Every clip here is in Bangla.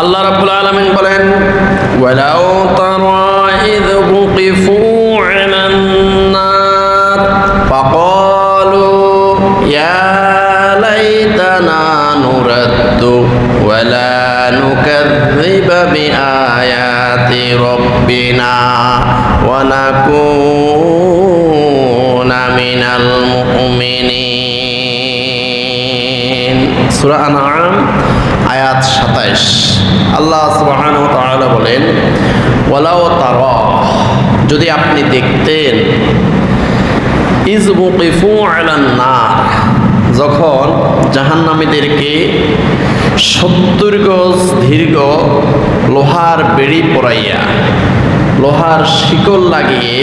আল্লাহ রাব্বুল আলামিন বলেন, ওয়ালাউ তারা ইয বুকিফু আলান নার ফাকালু, ইয়া লাইতানা নুরাদ্দু ওয়ালা নুকাযযিবা বিআয়াতি রাব্বিনা ওয়া নাকুনা মিনাল মুমিনিন সূরা আনআম, আয়াত সাতাইশ। আল্লাহ তাআলা বলেন ওয়ালাও তারা যদি আপনি দেখতেন, ইজ মুকিফু আলান যখন জাহান্নামীদেরকে সত্তর গজ দীর্ঘ লোহার বেড়ি পরাইয়া লোহার শিকল লাগিয়ে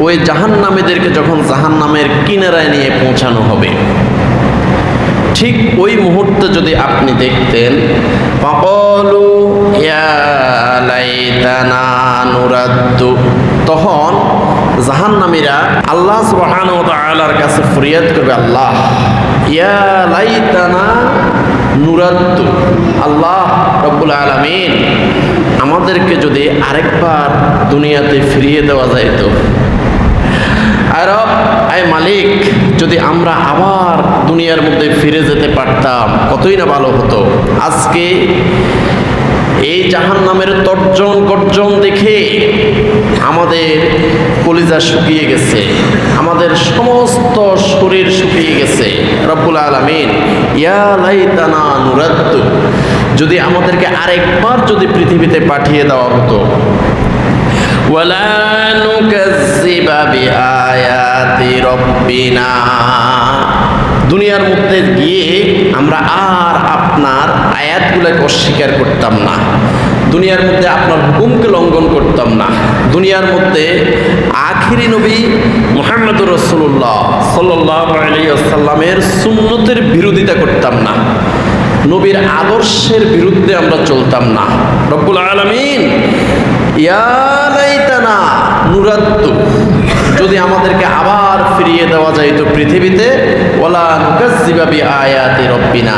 ওই জাহান্নামীদেরকে যখন জাহান্নামের কিনারায় নিয়ে পৌঁছানো হবে ঠিক ওই মুহূর্তে যদি আপনি দেখতেন লাইতানা নুরাদ্দু, তখন জাহান্নামীরা আল্লাহ ওয়া কাছে ফরিয়াদ করবে, আল্লাহ, ইয়া লাইতানা নুরাদ্দু, আল্লাহ রব্বুল আলামিন, আমাদেরকে যদি আরেকবার দুনিয়াতে ফিরিয়ে দেওয়া যাইত। আয় মালিক, যদি আমরা আবার দুনিয়ার মধ্যে ফিরে যেতে পারতাম, কতই না ভালো হতো। আজকে এই জাহান নামের তর্জন গর্জন দেখে আমাদের কলিজা শুকিয়ে গেছে, আমাদের সমস্ত শরীর শুকিয়ে গেছে। রব্বুল আলমিন, ইয়া লাইতানা নুরাদ্দু যদি আমাদেরকে আরেকবার যদি পৃথিবীতে পাঠিয়ে দেওয়া হতো ولا نكذب بآيات ربنا দুনিয়ার মধ্যে গিয়ে আমরা আর আপনার আয়াতগুলোকে অস্বীকার করতাম না দুনিয়ার মধ্যে আপনার হুকুমকে লঙ্ঘন করতাম না দুনিয়ার মধ্যে আখিরি নবী মোহাম্মদুর রসুল্লাহ সাল্লাহ আলিয়াল্লামের সুন্নতের বিরোধিতা করতাম না নবীর আদর্শের বিরুদ্ধে আমরা চলতাম না রব্বুল আলমিন ইয়ালাইতানা নুরাত্তু। যদি আমাদেরকে আবার ফিরিয়ে দেওয়া যায় তো পৃথিবীতে ওলা নুকাজ্জিবা বি আয়াতি রব্বিনা।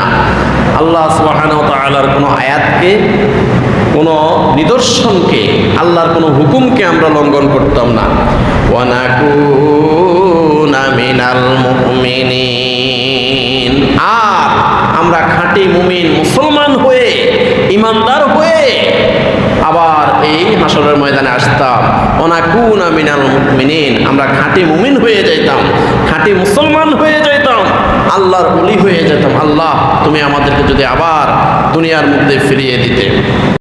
আল্লাহ সুবহানাহু ওয়া কোনো আয়াতকে, কোনো নিদর্শনকে, আল্লাহর কোনো হুকুমকে আমরা লঙ্ঘন করতাম না। ওয়া নাকুনা মিনাল মুমিনিন। আর আমরা খাঁটি মুমিন মুসলমান হয়ে ইমানদার এই ময়দানে আসতাম। অনাকুনা মিনাল মুমিনিন, আমরা খাঁটি মুমিন হয়ে যাইতাম। খাঁটি মুসলমান হয়ে যাইতাম। আল্লাহর বলি হয়ে যেতাম। আল্লাহ, তুমি আমাদেরকে যদি আবার দুনিয়ার মধ্যে ফিরিয়ে দিতে।